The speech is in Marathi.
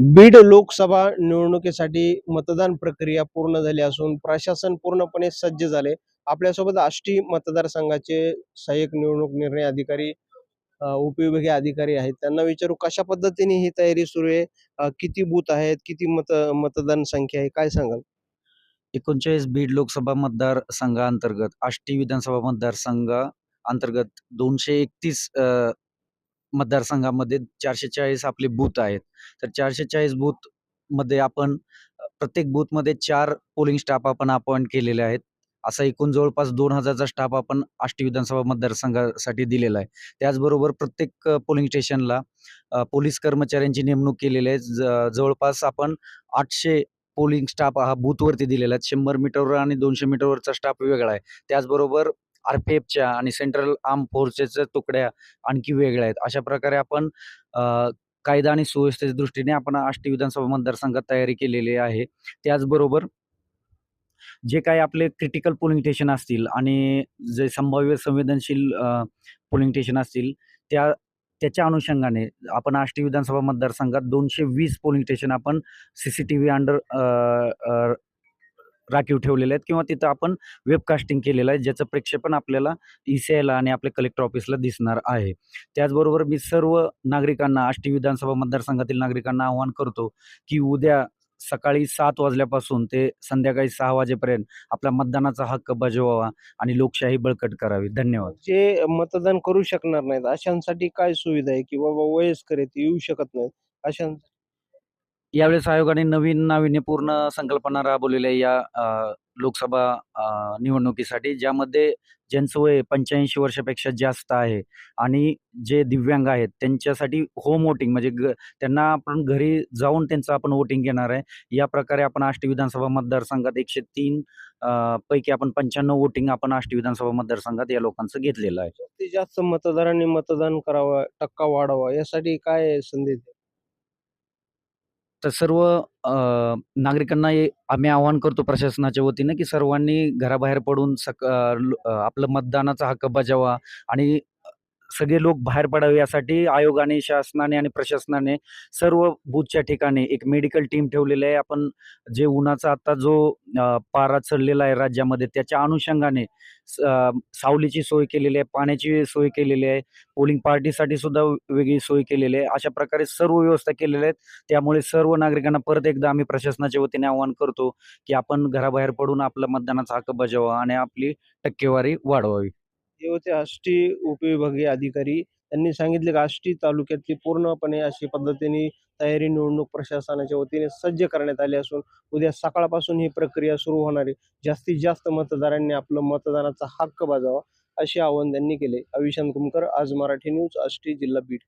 बीड लोकसभा निवडणुकीसाठी मतदान प्रक्रिया पूर्ण झाली असून प्रशासन पूर्णपणे सज्ज झाले. आपल्यासोबत आष्टी मतदारसंघाचे सहाय्यक निवडणूक निर्णय अधिकारी उपविभागीय अधिकारी आहेत. त्यांना विचारू कशा पद्धतीने ही तयारी सुरू आहे? किती बूथ आहेत? किती मत मतदान संख्या आहे? काय सांगाल? एकोणचाळीस बीड लोकसभा मतदारसंघाअंतर्गत आष्टी विधानसभा मतदारसंघ अंतर्गत दोनशे एकतीस मतदारसंघामध्ये चारशे चाळीस आपले बूथ आहेत. तर चारशे चाळीस बूथमध्ये आपण प्रत्येक बूथमध्ये चार पोलिंग स्टाफ आपण अपॉइंट केलेले आहेत. असा एकूण जवळपास दोन हजारचा स्टाफ आपण आष्टी विधानसभा मतदारसंघासाठी दिलेला आहे. त्याचबरोबर प्रत्येक पोलिंग स्टेशनला पोलीस कर्मचाऱ्यांची नेमणूक केलेली आहे. ज- जवळपास आपण आठशे पोलिंग स्टाफ हा बूथवरती दिलेला आहे शंभर मीटरवर आणि दोनशे मीटरवरचा स्टाफ वेगळा आहे. त्याचबरोबर आर पी एफच्या आणि सेंट्रल आर्म फोर्सेसच्या तुकड्या आणखी वेगळ्या आहेत. अशा प्रकारे आपण कायदा आणि सुव्यवस्थेच्या दृष्टीने आपण आष्टी विधानसभा मतदारसंघात तयारी केलेली आहे. त्याचबरोबर जे काही आपले क्रिटिकल पोलिंग स्टेशन असतील आणि जे संभाव्य संवेदनशील पोलिंग स्टेशन असतील त्या त्याच्या अनुषंगाने आपण आष्टी विधानसभा मतदारसंघात दोनशे वीस पोलिंग स्टेशन आपण C C T V under राखीव ठेवलेले आहेत किंवा तिथं आपण वेबकास्टिंग केलेलं आहे ज्याचं प्रेक्षेपण आपल्याला ई सी आयला आणि आपल्या कलेक्टर ऑफिसला दिसणार आहे. त्याचबरोबर मी सर्व नागरिकांना आष्टी विधानसभा मतदारसंघातील नागरिकांना आवाहन करतो की उद्या सकाळी सात वाजल्यापासून ते संध्याकाळी सहा वाजेपर्यंत आपला मतदानाचा हक्क बजवावा आणि लोकशाही बळकट करावी. धन्यवाद. जे मतदान करू शकणार नाहीत अशांसाठी काय सुविधा आहे की बाबा वयस्कर आहेत येऊ शकत नाहीत अशां यावेळेस आयोगाने नवीन नाविन्यपूर्ण संकल्पना राबवलेल्या या लोकसभा निवडणुकीसाठी ज्यामध्ये ज्यांचं वय पंच्याऐंशी वर्षापेक्षा जास्त आहे आणि जे दिव्यांग आहेत त्यांच्यासाठी होम वोटिंग म्हणजे ग त्यांना आपण घरी जाऊन त्यांचं आपण वोटिंग घेणार आहे. या प्रकारे आपण आष्टी विधानसभा मतदारसंघात एकशे तीन पैकी आपण पंच्याण्णव वोटिंग आपण आष्टी विधानसभा मतदारसंघात या लोकांचं घेतलेलं आहे. जास्तीत जास्त मतदारांनी मतदान करावं टक्का वाढावा यासाठी काय संधी तर सर्व नागरिकांना हे आम्ही आवाहन करतो प्रशासनाच्या वतीनं की सर्वांनी घराबाहेर पडून सक आपलं मतदानाचा हक्क बजावा आणि सगळे लोक बाहेर पडावे यासाठी आयोगाने शासनाने आणि प्रशासनाने सर्व बूथच्या ठिकाणी एक मेडिकल टीम ठेवलेली आहे. आपण जे उन्हाचा आता जो पारा चढलेला आहे राज्यामध्ये त्याच्या अनुषंगाने स- सावलीची सोय केलेली आहे पाण्याची सोय केलेली आहे पोलिंग पार्टीसाठी सुद्धा वेगळी सोय केलेली आहे. अशा प्रकारे सर्व व्यवस्था केलेल्या आहेत. त्यामुळे सर्व नागरिकांना परत एकदा आम्ही प्रशासनाच्या वतीने आवाहन करतो की आपण घराबाहेर पडून आपला मतदानाचा हक्क बजावा आणि आपली टक्केवारी वाढवावी. हे होते आष्टी उपविभागीय अधिकारी. त्यांनी सांगितले की आष्टी तालुक्यातली पूर्णपणे अशी पद्धतीने तयारी निवडणूक प्रशासनाच्या वतीने सज्ज करण्यात आली असून उद्या सकाळपासून ही प्रक्रिया सुरू होणार आहे. जास्तीत जास्त मतदारांनी आपलं मतदानाचा हक्क बजावा असे आवाहन त्यांनी केले. अविशांत कुमकर आज मराठी न्यूज आष्टी जिल्हा बीड.